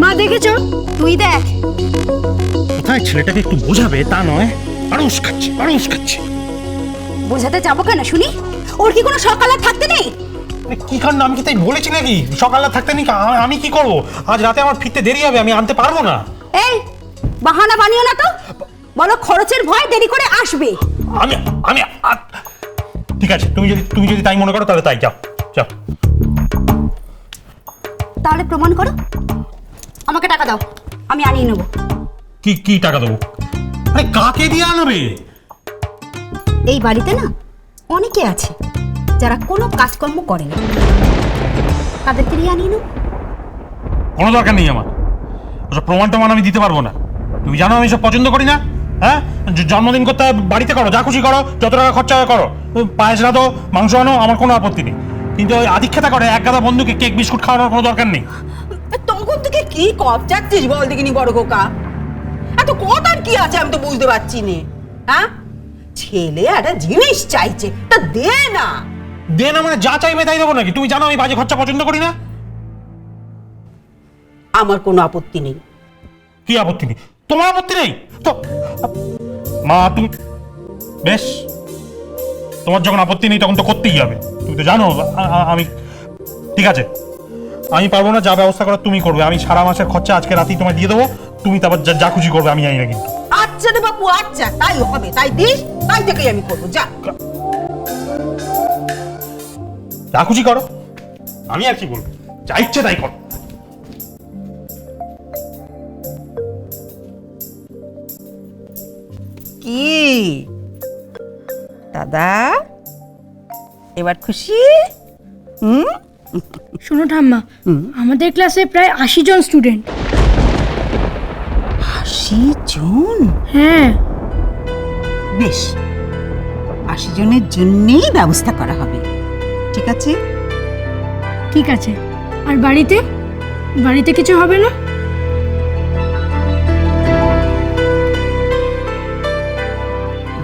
মা দেখেছ? তুই দেখ। কোথায় ছেলেটাকে একটু বোঝাবে তা নয়। আরও উস্কাচ্ছে আরও উস্কাচ্ছে বোঝাতে যাব কেন শুনি? ওর কি কোনো সকাল থাকতে নেই? কি কাণ্ড? আমি কি তাই বলেছি নাকি? সকালে থাকতে নি আ- আমি কি করব? আজ রাতে আমার ফিরতে দেরি হবে আমি আনতে পারব না। এই বাহানা বানিও না তো। বলো খরচের ভয় দেরি করে আসবে। আমি আমি আ- ঠিক আছে তুমি যদি তুমি যদি তাই মনে করো তাহলে তাই যাও যাও। তাহলে প্রমাণ করো। আমাকে টাকা দাও। আমি আনিয়ে নেব। কি কি টাকা দেবো? আরে কাকে দিয়ে আনবে? এই বাড়িতে না অনেকে আছে যারা কোনো কাজকর্ম করে না। তাদেরকে নিয়ে আনিয়ে নেব। কোনো দরকার নেই আমার। ওসব প্রমাণ টমান আমি দিতে পারব না। তুমি জানো আমি সব পছন্দ করি না? হ্যাঁ? জ- জন্মদিন করতে হয় বাড়িতে করো যা খুশি করো যত টাকা খরচা হয় করো। পায়েস রাধো মাংস আনো আমার কোনো আপত্তি নেই। কিন্তু ওই আধিক্ষেতা করে এক গাদা বন্ধুকে কেক বিস্কুট খাওয়ানোর কোনো দরকার নেই। কি কপ চাচ্ছিস বল দেখিনি বড় খোকা? এত কথার কি আছে আমি তো বুঝতে পারছি নে হ্যাঁ? ছেলে একটা জিনিস চাইছে তা দে না। দে না মানে যা চাইবে তাই দেবো নাকি? তুমি জানো আমি বাজে খরচা পছন্দ করি না? আমার কোনো আপত্তি নেই। কি আপত্তি নেই? তোমার আপত্তি নেই? তো মা তুমি বেশ তোমার যখন আপত্তি নেই তখন তো করতেই হবে। তুমি তো জানো আমি ঠিক আছে। আমি পারব না যা ব্যবস্থা করার তুমি করবে। আমি সারা মাসের খরচা আজকে রাতেই তোমায় দিয়ে দেবো। তুমি তারপর যা- যা খুশি করবে আমি জানি না কিন্তু। আচ্ছা রে বাপু আচ্ছা তাই হবে তাই দিস তাই থেকেই আমি করব যা। যা খুশি করো। আমি আর কি বলব? যা ইচ্ছে তাই করো। কি? দাদা এবার খুশি? হুম? শোনো ঠাম্মা আমাদের ক্লাসে প্রায় আশি জন স্টুডেন্ট আশি জন? হ্যাঁ। বেশ। আশি জনের জন্যেই ব্যবস্থা করা হবে। ঠিক আছে? ঠিক আছে। আর বাড়িতে? বাড়িতে কিছু হবে না?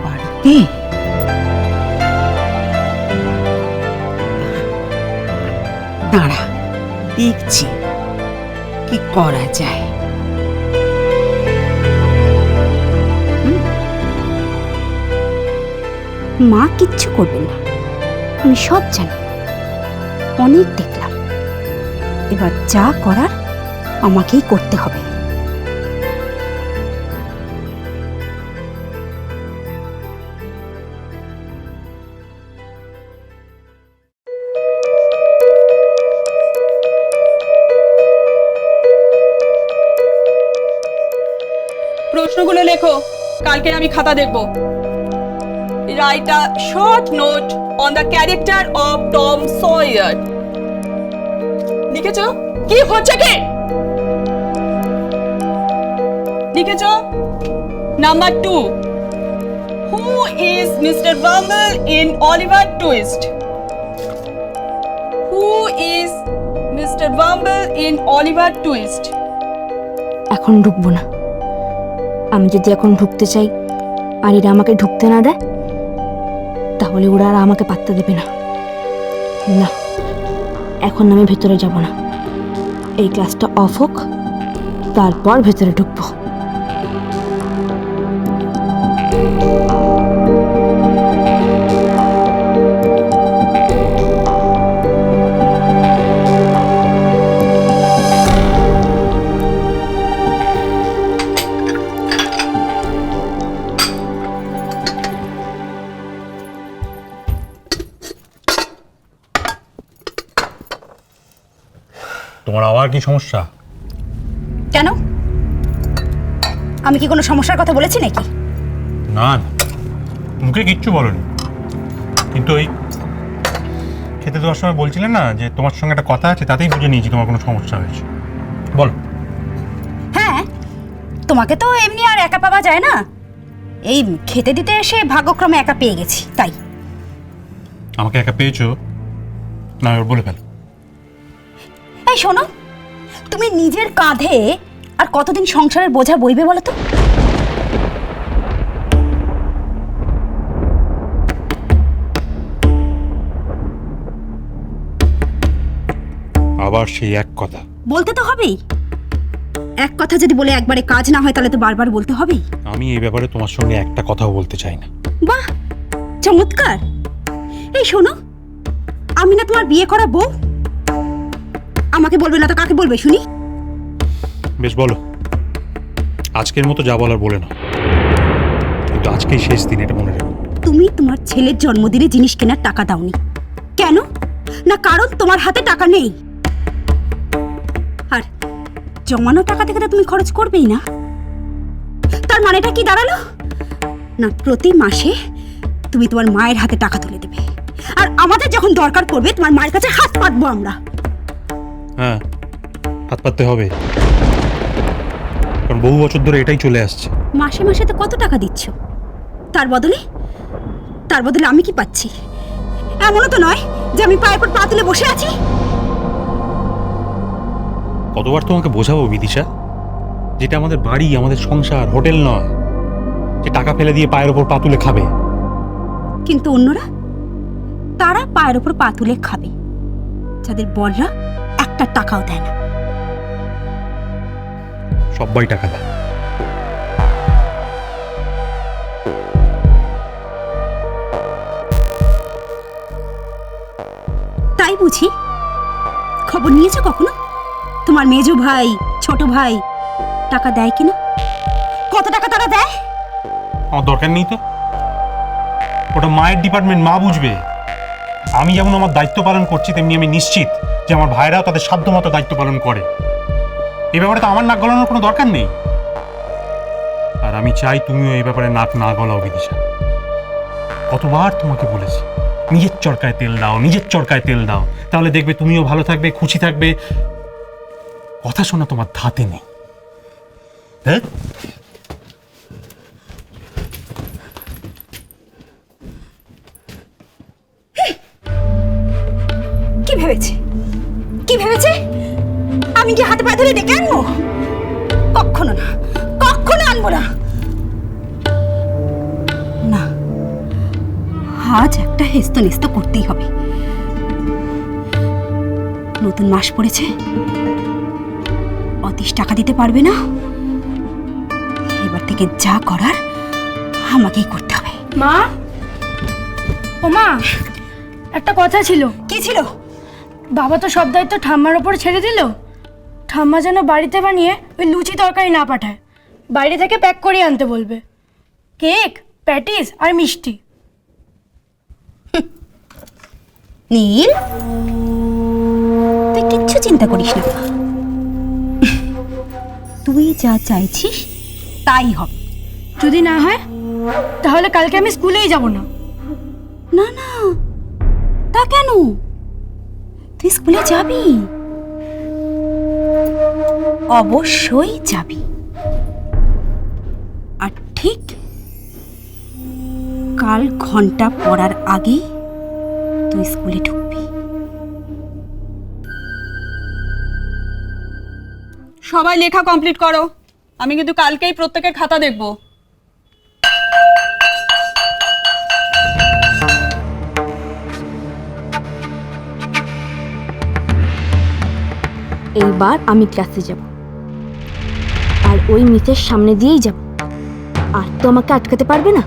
বাড়িতে? দাঁড়া, দেখছি কি করা যায়। মা কিচ্ছু করবে না, আমি সব জানি। অনেক দেখলাম। এবার যা করার আমাকেই করতে হবে। কালকে আমি খাতা দেখব। Write a short note on the character of Tom Sawyer লিখেছো? কি হচ্ছে কি? লিখেছো? Number two who is mister Bumble in Oliver Twist who is mister Bumble in Oliver Twist এখন ঢুকবো না। আমি যদি এখন ঢুকতে চাই, আর এরা আমাকে ঢুকতে না দেয়, তাহলে ওরা আর আমাকে পাত্তা দেবে না। না, এখন আমি ভেতরে যাব না। এই ক্লাসটা অফ হোক, তারপর ভেতরে ঢুকবো। আবার কি সমস্যা? কেন? আমি কি কোনো সমস্যার কথা বলেছি নাকি? না না। মুখে কিচ্ছু বলনি। কিন্তু ওই খেতে দেওয়ার সময় বলছিলেন না যে তোমার সঙ্গে একটা কথা আছে তাতেই বুঝে নিয়েছি তোমার কোনো সমস্যা হয়েছে। বলো। হ্যাঁ তোমাকে তো এমনি আর একা পাওয়া যায় না। এই খেতে দিতে এসে ভাগ্যক্রমে একা পেয়ে গেছি তাই। আমাকে একা পেয়েছ? না এবার বলে ফেল। এই শোনো তুমি নিজের কাঁধে আর কতদিন সংসারের বোঝা বইবে বলো তো? আবার সেই এক কথা। বলতে তো হবেই। এক কথা যদি বলে একবারে কাজ না হয় তাহলে তো বারবার বলতে হবেই। আমি এই ব্যাপারে তোমার সঙ্গে একটা কথাও বলতে চাই না। বাহ চমৎকার। এই শোনো আমি না তোমার বিয়ে করা বউ? আমাকে বলবে না তো কাকে বলবে শুনি? বেশ বলো। আজকের মতো যা বলার বলে না কিন্তু আজকেই শেষ দিন এটা মনে রেখো। তুমি তোমার ছেলের জন্মদিনে জিনিস কেনার টাকা দাওনি। কেন? না কারণ তোমার হাতে টাকা নেই। আর জমানো টাকা থেকে তো তুমি খরচ করবেই না। তার মানেটা কি দাঁড়াল? না প্রতি মাসে তুমি তোমার মায়ের হাতে টাকা তুলে দেবে। আর আমাদের যখন দরকার পড়বে তোমার মায়ের কাছে হাত পাতবো আমরা। হ্যাঁ হাত পাততে হবে। কারণ বহু বছর ধরে এটাই চলে আসছে। মাসে মাসে তো কত টাকা দিচ্ছ? তার বদলে? তার বদলে আমি কি পাচ্ছি? এমনও তো নয় যে আমি পায়ের পর পা তুলে বসে আছি? কতবার তোমাকে বোঝাবো বিদিশা? যেটা আমাদের বাড়ি আমাদের সংসার হোটেল নয় যে টাকা ফেলে দিয়ে পায়ের ওপর পা তুলে খাবে। কিন্তু অন্যরা তারা পায়ের ওপর পা তুলে খাবে। যাদের বলরা একটা টাকাও দেয় না। সবাই টাকা দেয়। তাই বুঝি? খবর নিয়েছো কখনো? তোমার মেজো ভাই ছোট ভাই টাকা দেয় কিনা? কত টাকা তারা দেয়? আমার দরকার নেই তো। ওটা মায়ের ডিপার্টমেন্ট মা বুঝবে। আমি যেমন আমার দায়িত্ব পালন করছি, তেমনি আমি নিশ্চিত যে আমার ভাইরাও তাদের সাধ্যমতো দায়িত্ব পালন করে। এ ব্যাপারে তো আমার নাক গলানোর কোনো দরকার নেই। আর আমি চাই তুমিও এই ব্যাপারে নাক না গলাও বিদিশা কতবার তোমাকে বলেছি, নিজের চরকায় তেল দাও, নিজের চরকায় তেল দাও। তাহলে দেখবে তুমিও ভালো থাকবে, খুশি থাকবে। কথা শোনা তোমার ধাতে নেই। হ্যাঁ? ভেবেছে? কি ভেবেছে? আমি কি হাতে পায়ে ধরে ডেকে আনব? কখনো না কখনো আনব না। না আজ একটা হেস্ত নেস্ত করতেই হবে। নতুন মাস পড়েছে। অতিশ টাকা দিতে পারবে না? এবার থেকে যা করার আমাকেই করতে হবে। মা? ও মা একটা কথা ছিল। কি ছিল? বাবা তো সব দায়িত্ব ঠাম্মার ওপর ছেড়ে দিল? ঠাম্মা যেন বাড়িতে বানিয়ে ওই লুচি তরকারি না পাঠায়। বাইরে থেকে প্যাক করে আনতে বলবে। কেক প্যাটিস আর মিষ্টি। নীল? তুই কিচ্ছু চিন্তা করিস না তুই যা চাইছিস তাই হবে। যদি না হয় তাহলে কালকে আমি স্কুলেই যাব না। না না। তা কেন? তুই স্কুলে যাবি? অবশ্যই যাবি। আর ঠিক কাল ঘণ্টা পড়ার আগেই তুই স্কুলে ঢুকবি। সবাই লেখা কমপ্লিট করো। আমি কিন্তু কালকেই প্রত্যেকের খাতা দেখব। এইবার আমি ক্লাসে যাব। আর ওই মিসের সামনে দিয়েই যাব। আর তো আমাকে আটকাতে পারবে না।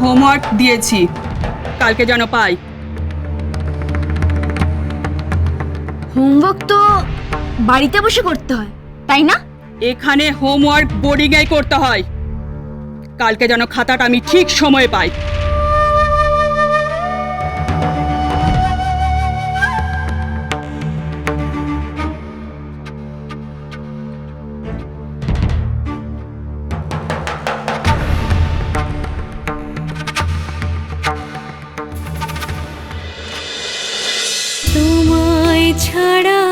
হোমওয়ার্ক দিয়েছি। কালকে যেন পাই। হোমওয়ার্ক তো বাড়িতে বসে করতে হয় তাই না? এখানে হোমওয়ার্ক বোর্ডিংয়ে করতে হয়। কালকে যেন খাতাটা আমি ঠিক সময়ে পাই। তোমায় ছাড়া